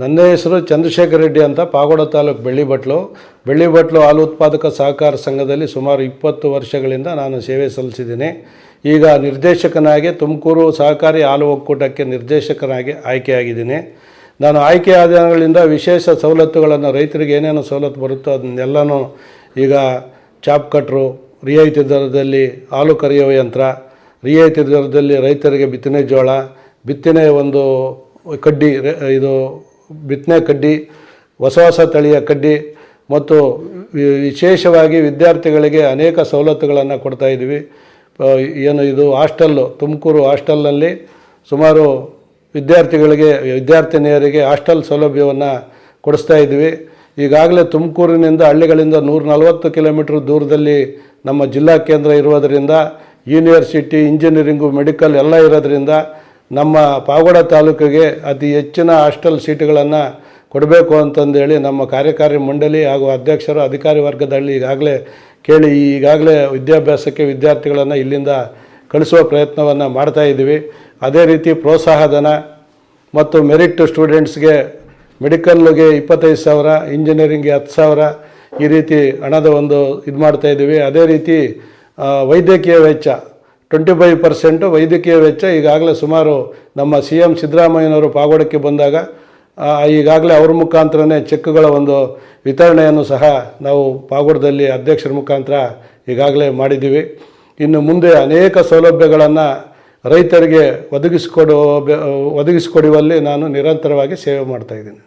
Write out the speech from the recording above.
ನನ್ನ ಹೆಸರು ಚಂದ್ರಶೇಖರ್ ರೆಡ್ಡಿ ಅಂತ ಪಾಗೋಡ ತಾಲೂಕು ಬೆಳ್ಳಿಬಟ್ಲು. ಬೆಳ್ಳಿಬಟ್ಲು ಹಾಲು ಉತ್ಪಾದಕ ಸಹಕಾರ ಸಂಘದಲ್ಲಿ ಸುಮಾರು ಇಪ್ಪತ್ತು ವರ್ಷಗಳಿಂದ ನಾನು ಸೇವೆ ಸಲ್ಲಿಸಿದ್ದೀನಿ. ಈಗ ನಿರ್ದೇಶಕನಾಗಿ ತುಮಕೂರು ಸಹಕಾರಿ ಹಾಲು ಒಕ್ಕೂಟಕ್ಕೆ ನಿರ್ದೇಶಕನಾಗಿ ಆಯ್ಕೆಯಾಗಿದ್ದೀನಿ. ನಾನು ಆಯ್ಕೆ ಆದಾಗಳಿಂದ ವಿಶೇಷ ಸವಲತ್ತುಗಳನ್ನು, ರೈತರಿಗೆ ಏನೇನು ಸವಲತ್ತು ಬರುತ್ತೋ ಅದನ್ನೆಲ್ಲನೂ ಈಗ ಚಾಪ್ ಕಟ್ರು, ರಿಯಾಯಿತಿ ದರದಲ್ಲಿ ಹಾಲು ಕರೆಯುವ ಯಂತ್ರ, ರಿಯಾಯಿತಿ ದರದಲ್ಲಿ ರೈತರಿಗೆ ಬಿತ್ತನೆ ಜೋಳ, ಬಿತ್ತನೆ ಒಂದು ಕಡ್ಡಿ ಇದು ಬಿತ್ತನೆ ಕಡ್ಡಿ, ಹೊಸ ಹೊಸ ತಳಿಯ ಕಡ್ಡಿ ಮತ್ತು ವಿಶೇಷವಾಗಿ ವಿದ್ಯಾರ್ಥಿಗಳಿಗೆ ಅನೇಕ ಸವಲತ್ತುಗಳನ್ನು ಕೊಡ್ತಾ ಇದ್ದೀವಿ. ಏನು ಇದು ಹಾಸ್ಟೆಲ್ಲು ತುಮಕೂರು ಹಾಸ್ಟೆಲ್ನಲ್ಲಿ ಸುಮಾರು ವಿದ್ಯಾರ್ಥಿಗಳಿಗೆ, ವಿದ್ಯಾರ್ಥಿನಿಯರಿಗೆ ಹಾಸ್ಟೆಲ್ ಸೌಲಭ್ಯವನ್ನು ಕೊಡಿಸ್ತಾ ಇದ್ದೀವಿ. ಈಗಾಗಲೇ ತುಮಕೂರಿನಿಂದ ಹಳ್ಳಿಗಳಿಂದ ನೂರ ನಲವತ್ತು ಕಿಲೋಮೀಟ್ರ್ ದೂರದಲ್ಲಿ ನಮ್ಮ ಜಿಲ್ಲಾ ಕೇಂದ್ರ ಇರೋದರಿಂದ ಯೂನಿವರ್ಸಿಟಿ, ಇಂಜಿನಿಯರಿಂಗು, ಮೆಡಿಕಲ್ ಎಲ್ಲ ಇರೋದ್ರಿಂದ ನಮ್ಮ ಪಾವಗಡ ತಾಲೂಕಿಗೆ ಅತಿ ಹೆಚ್ಚಿನ ಹಾಸ್ಟೆಲ್ ಸೀಟುಗಳನ್ನು ಕೊಡಬೇಕು ಅಂತಂದೇಳಿ ನಮ್ಮ ಕಾರ್ಯಕಾರಿ ಮಂಡಳಿ ಹಾಗೂ ಅಧ್ಯಕ್ಷರು ಅಧಿಕಾರಿ ವರ್ಗದಲ್ಲಿ ಈಗಾಗಲೇ ಕೇಳಿ, ಈಗಾಗಲೇ ವಿದ್ಯಾಭ್ಯಾಸಕ್ಕೆ ವಿದ್ಯಾರ್ಥಿಗಳನ್ನು ಇಲ್ಲಿಂದ ಕಳಿಸುವ ಪ್ರಯತ್ನವನ್ನು ಮಾಡ್ತಾ ಇದ್ದೀವಿ. ಅದೇ ರೀತಿ ಪ್ರೋತ್ಸಾಹಧನ ಮತ್ತು ಮೆರಿಟ್ ಸ್ಟೂಡೆಂಟ್ಸ್ಗೆ ಮೆಡಿಕಲ್ಗೆ ಇಪ್ಪತ್ತೈದು ಸಾವಿರ, ಇಂಜಿನಿಯರಿಂಗ್ಗೆ ಹತ್ತು ಸಾವಿರ ಈ ರೀತಿ ಹಣದ ಒಂದು ಇದು ಮಾಡ್ತಾ ಇದ್ದೀವಿ. ಅದೇ ರೀತಿ ವೈದ್ಯಕೀಯ ವೆಚ್ಚ ಟ್ವೆಂಟಿ ಫೈವ್ ಪರ್ಸೆಂಟು ವೈದ್ಯಕೀಯ ವೆಚ್ಚ ಈಗಾಗಲೇ ಸುಮಾರು ನಮ್ಮ ಸಿ ಎಂ ಸಿದ್ದರಾಮಯ್ಯನವರು ಪಾಗೋಡಕ್ಕೆ ಬಂದಾಗ ಈಗಾಗಲೇ ಅವ್ರ ಮುಖಾಂತರನೇ ಚೆಕ್ಗಳ ಒಂದು ವಿತರಣೆಯನ್ನು ಸಹ ನಾವು ಪಾಗೋಡದಲ್ಲಿ ಅಧ್ಯಕ್ಷರ ಮುಖಾಂತರ ಈಗಾಗಲೇ ಮಾಡಿದ್ದೀವಿ. ಇನ್ನು ಮುಂದೆ ಅನೇಕ ಸೌಲಭ್ಯಗಳನ್ನು ರೈತರಿಗೆ ಒದಗಿಸಿಕೊಡುವ, ಒದಗಿಸಿಕೊಡುವಲ್ಲಿ ನಾನು ನಿರಂತರವಾಗಿ ಸೇವೆ ಮಾಡ್ತಾಯಿದ್ದೀನಿ